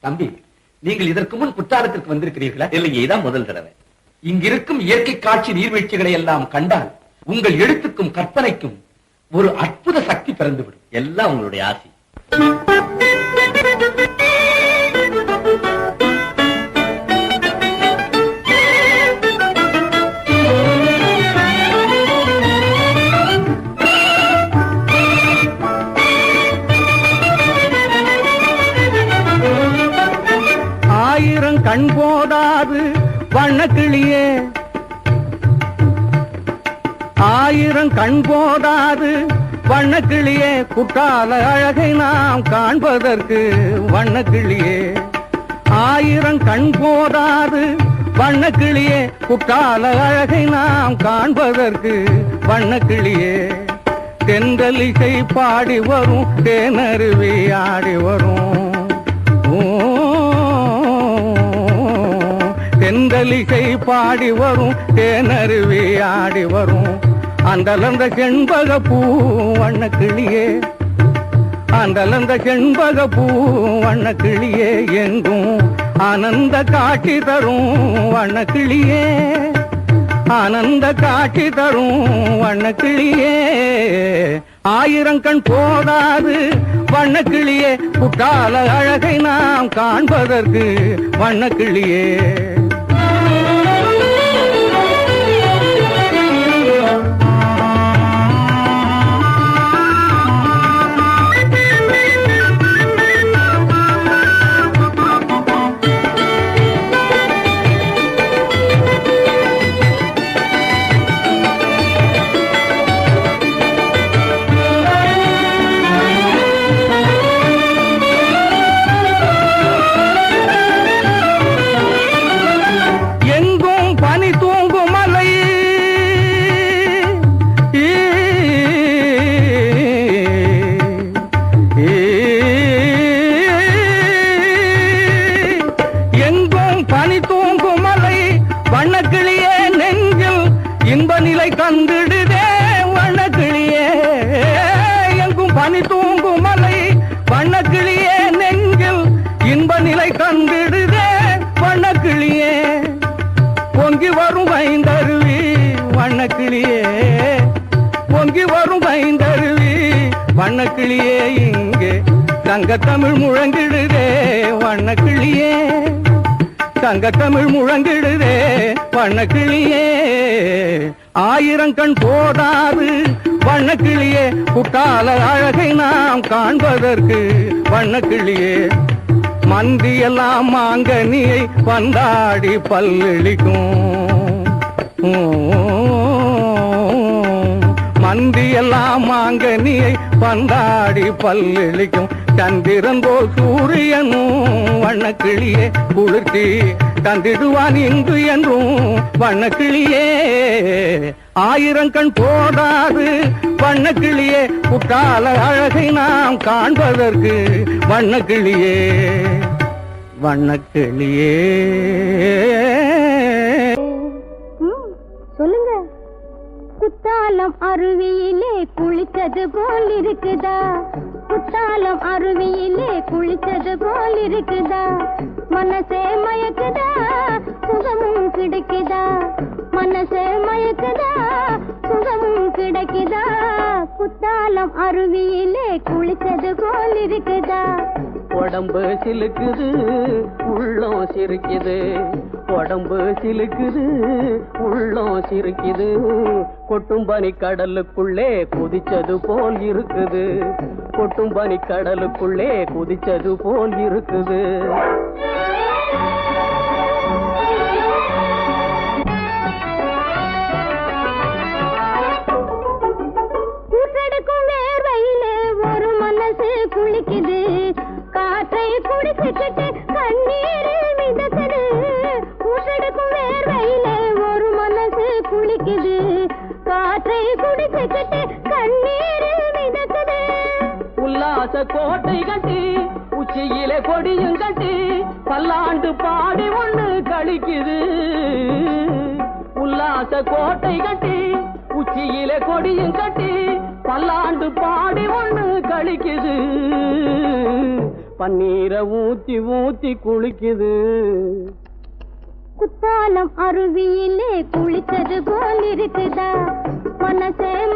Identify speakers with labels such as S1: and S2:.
S1: தம்பி நீங்கள் இதற்கு முன் குற்றாலத்திற்கு வந்திருக்கிறீர்களா?
S2: இல்லைங்க இதான் முதல் தடவை.
S1: இங்கிருக்கும் இயற்கை காட்சி நீர்வீழ்ச்சிகளை எல்லாம் கண்டால் உங்கள் எழுத்துக்கும் கற்பனைக்கும் ஒரு அற்புத சக்தி பிறந்துவிடும்.
S2: எல்லாம் உங்களுடைய ஆசி.
S3: கண் போதாது வண்ணக்கிளியே ஆயிரம் கண் போதாது வண்ணக்கிளியே குற்றால அழகை நாம் காண்பதற்கு வண்ணக்கிளியே ஆயிரம் கண் போதாது வண்ணக்கிளியே குற்றால அழகை நாம் காண்பதற்கு வண்ணக்கிளியே தென்றலிசை பாடி வரும் தேனருவி ஆடி வரும். பாடி வரும் தேனருவி ஆடி வரும் அந்தலந்த செண்பக பூ வண்ணக்கிளியே அந்தலந்த செண்பக பூ வண்ணக்கிளியே எங்கும் ஆனந்த காட்சி தரும் வண்ணக்கிளியே ஆனந்த காட்சி தரும் வண்ணக்கிளியே ஆயிரம் கண் போதாது வண்ணக்கிளியே குட்டால அழகை நாம் காண்பதற்கு வண்ணக்கிளியே கிளியே. வந்துடுதே தந்திடுதே வண்ணக்கிளியே. எங்கும் பனி தூங்கும் மலை வண்ணக்கிளியே. நெஞ்சில் இன்ப நிலை தந்திடுதே வண்ணக்கிளியே. பொங்கி வரும் ஐந்தருவி வண்ணக்கிளியே. பொங்கி வரும் ஐந்தருவி வண்ணக்கிளியே. இங்கே தங்கத்தமிழ் முழங்கிடுதே வண்ணக்கிளியே. தங்கத்தமிழ் முழங்கிடுதே வண்ணக்கிளியே. ஆயிரம் கண் போதாது. வண்ணக்கிளியே குட்டால அழகை நாம் காண்பதற்கு வண்ணக்கிளியே. மந்தியெல்லாம் மாங்கனியை வந்தாடி பல்லளிக்கும் மந்தியெல்லாம் மாங்கனியை பந்தாடி பல்லளிக்கும் சந்திரன் போல் சூரியனும் வண்ணக்கிளியே குளிர்த்தி தந்திடுவான் இங்கு என்றும் வண்ணக்கிளியே. ஆயிரம் கண் போதாது வண்ணக்கிளியே. குற்றால அழகை நாம் காண்பதற்கு வண்ணக்கிளியே. வண்ணக்கிளியே.
S4: சொல்லுங்க. குத்தாலம் அருவியிலே குளித்தது போல் இருக்குதா? குத்தாலம் அருவியிலே குளித்தது போல் இருக்குதா? மனசே மய அருவியிலே குளித்தது போல் இருக்குதா?
S3: உடம்பு சிலுக்குது உள்ளம் சிரிக்குது. உடம்பு சிலுக்குது உள்ளம் சிரிக்குது. கொட்டும் பனி கடலுக்குள்ளே குதிச்சது போல் இருக்குது. கொட்டும் பனி கடலுக்குள்ளே குதிச்சது போல் இருக்குது.
S4: காற்றை குடிச்சுக்கிட்டு கண்ணீரில் மிதக்குது
S3: உல்லாச கோட்டை கட்டி உச்சியிலே கொடியும் கட்டி பல்லாண்டு பாடி ஒண்ணு கழிக்குது. உல்லாச கோட்டை கட்டி உச்சியிலே கொடியும் கட்டி பல்லாண்டு பாடி ஒண்ணு கழிக்குது.
S5: பன்னீரை ஊத்தி ஊத்தி குளிக்குது.
S4: குத்தாலம் அருவியிலே குளித்தது போல் இருக்குதா? से